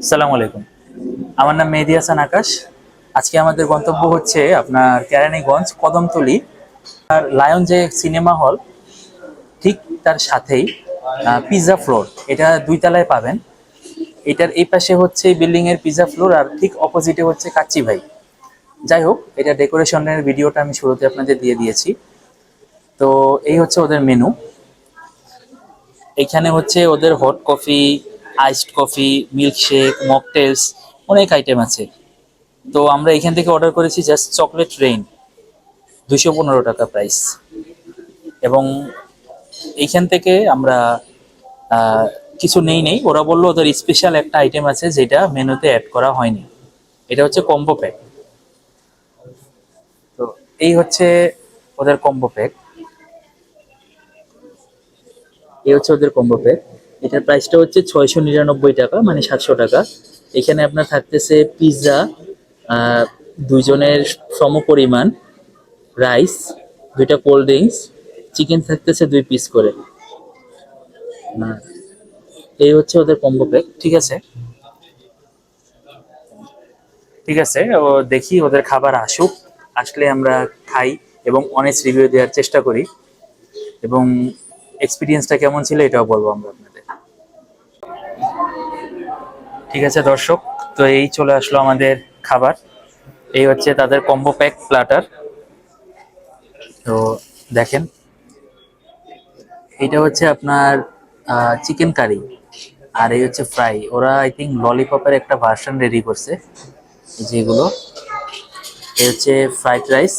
আসসালামু আলাইকুম। আমার নাম মেহেদি হাসান আকাশ। আজকে আমাদের গন্তব্য হচ্ছে আপনার কেরানীগঞ্জ কদমতলি, আর লায়ন যে সিনেমা হল, ঠিক তার সাথেই পিৎজা ফ্লোর। এটা দুই তলায় পাবেন। এটার এই পাশে হচ্ছে বিল্ডিং এর পিৎজা ফ্লোর, আর ঠিক অপোজিটে হচ্ছে কাচ্চি ভাই। যাই হোক, এটা ডেকোরেশনের ভিডিওটা আমি শুরুতে আপনাদের দিয়ে দিয়েছি। তো এই হচ্ছে ওদের মেনু এখানে হচ্ছে ওদের hot coffee iced coffee milkshake mocktails অনেক আইটেম আছে। তো আমরা এখান থেকে অর্ডার করেছি জাস্ট চকলেট রেইন দুশো পনেরো টাকা প্রাইস এবং এইখান থেকে আমরা কিছু নেই নেই, ওরা বলল ওদের স্পেশাল একটা আইটেম আছে যেটা মেনুতে অ্যাড করা হয়নি। এটা হচ্ছে কম্বো প্যাক তো এই হচ্ছে ওদের কম্বো প্যাক এই হচ্ছে ওদের কম্বো প্যাক এটার প্রাইসটা হচ্ছে ছয়শো নিরানব্বই টাকা মানে সাতশো টাকা। এখানে আপনার থাকতেছে পিৎজা দুইজনের সম পরিমাণ রাইস দুইটা কোল্ড ড্রিঙ্কস চিকেন থাকতেছে দুই পিস করে। এই হচ্ছে ওদের কম্বো প্যাক ঠিক আছে? ঠিক আছে, ও দেখি ওদের খাবার আসুক, আসলে আমরা খাই এবং অনেস্ট রিভিউ দেওয়ার চেষ্টা করি। এবং এক্সপিরিয়েন্সটা কেমন ছিল এটাও বলব আমরা আপনাদের ঠিক আছে, দর্শক। তো এই চলে আসলো আমাদের খাবার। এই হচ্ছে তাদের কম্বো প্যাক প্লাটার তো দেখেন, এটা হচ্ছে আপনার চিকেন কারি আর এই হচ্ছে ফ্রাই ওরা আই থিঙ্ক ললিপপের একটা ভার্সন রেডি করছে। যেগুলো এই হচ্ছে ফ্রাইড রাইস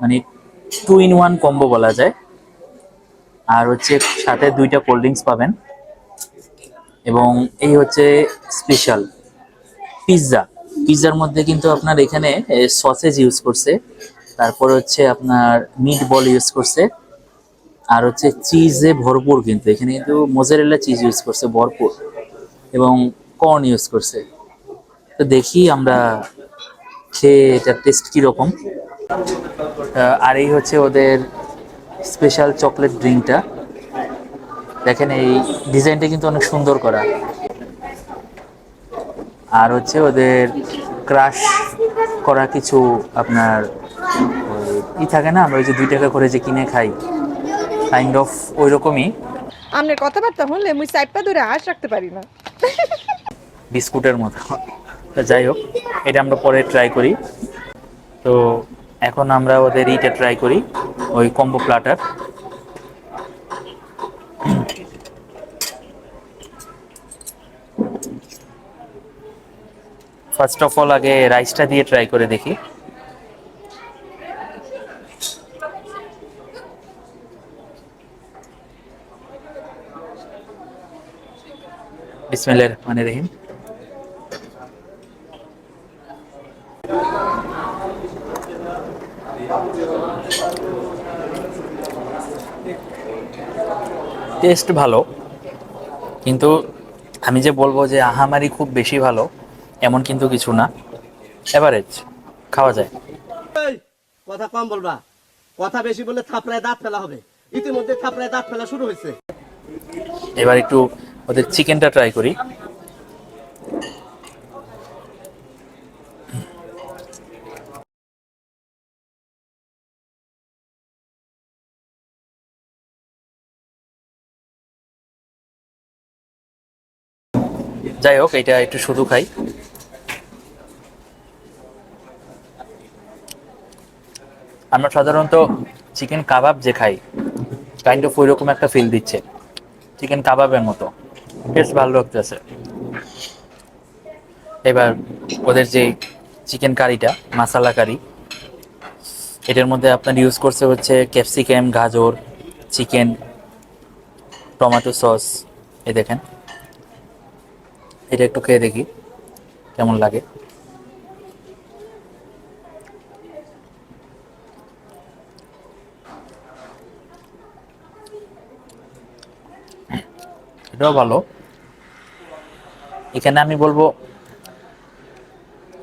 মানে টু ইন ওয়ান কম্বো বলা যায়। আর হচ্ছে সাথে দুইটা কোল্ড ড্রিঙ্কস পাবেন। এবং এই হচ্ছে স্পেশাল পিৎজা পিৎজার মধ্যে কিন্তু আপনার এখানে সসেজ ইউজ করছে। তারপর হচ্ছে আপনার মিট বল ইউজ করছে। আর হচ্ছে চিজে ভরপুর কিন্তু। এখানে কিন্তু মোজারেলা চিজ ইউজ করছে, ভরপুর। এবং কর্ন ইউজ করছে। তো দেখি আমরা খেয়ে এটার টেস্ট কীরকম। আর এই হচ্ছে ওদের স্পেশাল চকলেট ড্রিঙ্কটা দেখেন এই ডিজাইনটা কিন্তু অনেক সুন্দর করা। আর হচ্ছে ওদের ক্রাশ করা কিছু আপনার ই থাকে না আমরা ওই যে দুই টাকা করে যে কিনে খাই কাইন্ড অফ ওই রকমই আপনার কথাবার্তা শুনলে মুই চাইপা ধরে আশ রাখতে পারি না। বিস্কুটের মতো। তো যাই হোক এটা আমরা পরে ট্রাই করি। তো এখন আমরা ওদের ইটা ট্রাই করি ওই combo platter first of all আগে রাইসটা দিয়ে ট্রাই করে দেখি। বিসমিল্লাহির রহমানির রহিম। টেস্ট ভালো, কিন্তু আমি যে বলব যে আহামারি খুব বেশি ভালো এমন কিন্তু কিছু না। এভারেজ খাওয়া যায়। কথা কম বলবা। কথা বেশি বলে থাপড়ায় দাঁত ফেলা হবে। ইতিমধ্যে থাপড়ায় দাঁত ফেলা শুরু হয়েছে। এবার একটু ওদের চিকেনটা ট্রাই করি। যাই হোক এটা একটু শুধু খাই। আমরা সাধারণত চিকেন কাবাব যে খাই কাইন্ড অফ ওই রকম একটা ফিল দিচ্ছে। চিকেন কাবাবের মতো। টেস্ট ভালো লাগতেছে। এবার ওদের যে চিকেন কারিটা মাসালা কারি এটার মধ্যে আপনার ইউজ করছে হচ্ছে ক্যাপসিকাম গাজর চিকেন টমেটো সস এই দেখেন। এটা একটু খেয়ে দেখি, কেমন লাগে। এটাও ভালো। এখানে আমি বলব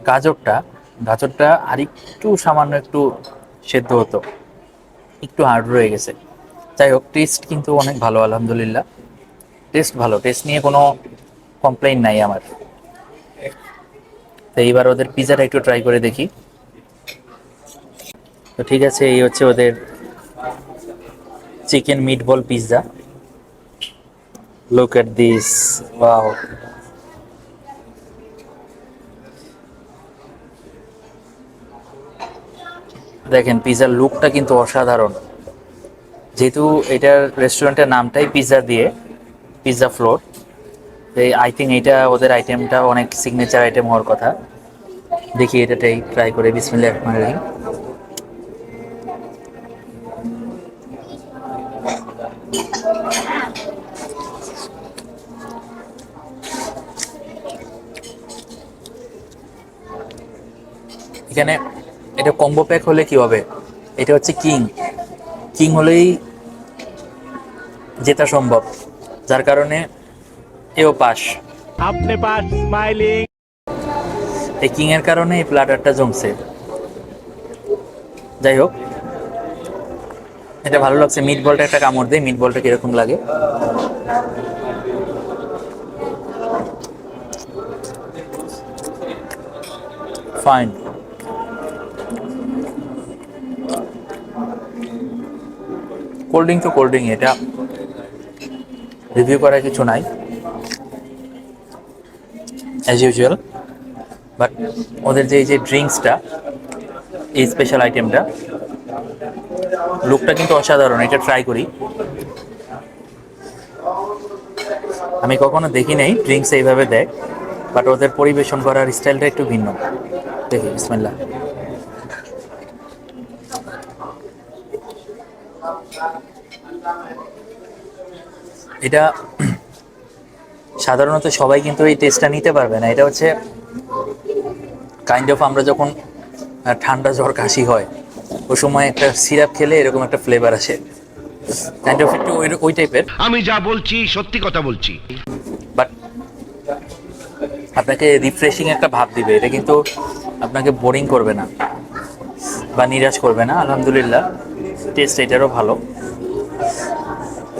গাজরটা গাজরটা আর একটু সামান্য একটু সেদ্ধ হতো, একটু হার্ড রয়ে গেছে। যাই হোক টেস্ট কিন্তু অনেক ভালো, আলহামদুলিল্লাহ। টেস্ট ভালো টেস্ট নিয়ে কোনো কমপ্লেন নাই আমার। তো এইবার ওদের পিজাটা একটু ট্রাই করে দেখি। তো ঠিক আছে, এই হচ্ছে ওদের chicken meat ball pizza look at this wow দেখেন পিজার লুকটা কিন্তু অসাধারণ। যেহেতু এটার রেস্টুরেন্টের নামটাই পিৎজা দিয়ে পিৎজা ফ্লোর আই থিঙ্ক এটা ওদের আইটেমটা অনেক সিগনেচার আইটেম হওয়ার কথা। দেখি এটাটাই ট্রাই করে বিসমিল্লাহ রহমান রহিম। এখানে এটা কম্বো প্যাক হলে কি হবে এটা হচ্ছে কিং কিং হলেই জেতা সম্ভব যার কারণে এও পাস। আপনি পাস স্মাইলিং এই কিং এর কারণে এই প্লাটারটা জমছে। যাই হোক এটা ভালো লাগছে। মিট বলটা একটা কামড় দেয় মিট বলটা কীরকম লাগে? ফাইন কোল্ড ড্রিঙ্ক তো কোল্ড ড্রিঙ্ক এটা রিভিউ করার কিছু নাই অ্যাজ ইউজুয়াল বাট ওদের যে, এই যে ড্রিঙ্কসটা এই স্পেশাল আইটেমটা লুকটা কিন্তু অসাধারণ, এটা ট্রাই করি। আমি কখনো দেখি নাই ড্রিঙ্কস এইভাবে দেয় বাট ওদের পরিবেশন করার স্টাইলটা একটু ভিন্ন। দেখি, বিসমিল্লাহ। এটা সাধারণত সবাই কিন্তু এই টেস্টটা নিতে পারবে না। এটা হচ্ছে কাইন্ড অফ আমরা যখন ঠান্ডা জ্বর কাশি হয় ওই সময় একটা সিরাপ খেলে এরকম একটা ফ্লেভার আসে। কাইন্ড অফ একটু ওই- টাইপের আমি যা বলছি সত্যি কথা বলছি। বাট আপনাকে রিফ্রেশিং একটা ভাব দিবে। এটা কিন্তু আপনাকে বোরিং করবে না বা নিরাশ করবে না আলহামদুলিল্লাহ। টেস্ট এটারও ভালো।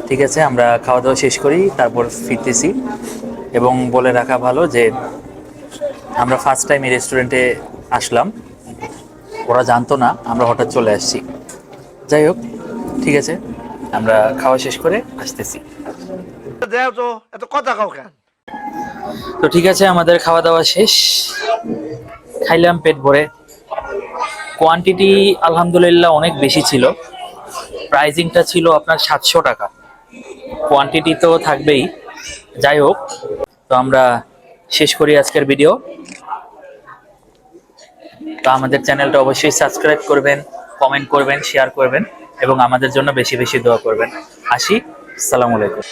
ঠিক আছে, আমরা খাওয়া দাওয়া শেষ করি, তারপর ফিরতেছি। এবং বলে রাখা ভালো যে, আমরা ফার্স্ট টাইম এই রেস্টুরেন্টে আসলাম। ওরা জানতো না, আমরা হঠাৎ চলে আসছি। যাই হোক, ঠিক আছে, আমরা খাওয়া শেষ করে আসতেছি। তো ঠিক আছে, আমাদের খাওয়া দাওয়া শেষ। খাইলাম পেট ভরে। কোয়ান্টিটি আলহামদুলিল্লাহ অনেক বেশি ছিল। প্রাইজিংটা ছিল আপনার সাতশো টাকা। কোয়ান্টিটি তো থাকবেই। যাই হোক, তো আমরা শেষ করি আজকের ভিডিও তো আমাদের চ্যানেলটা অবশ্যই সাবস্ক্রাইব করবেন কমেন্ট করবেন শেয়ার করবেন, এবং আমাদের জন্য বেশি বেশি দোয়া করবেন। আসি, সালামু আলাইকুম।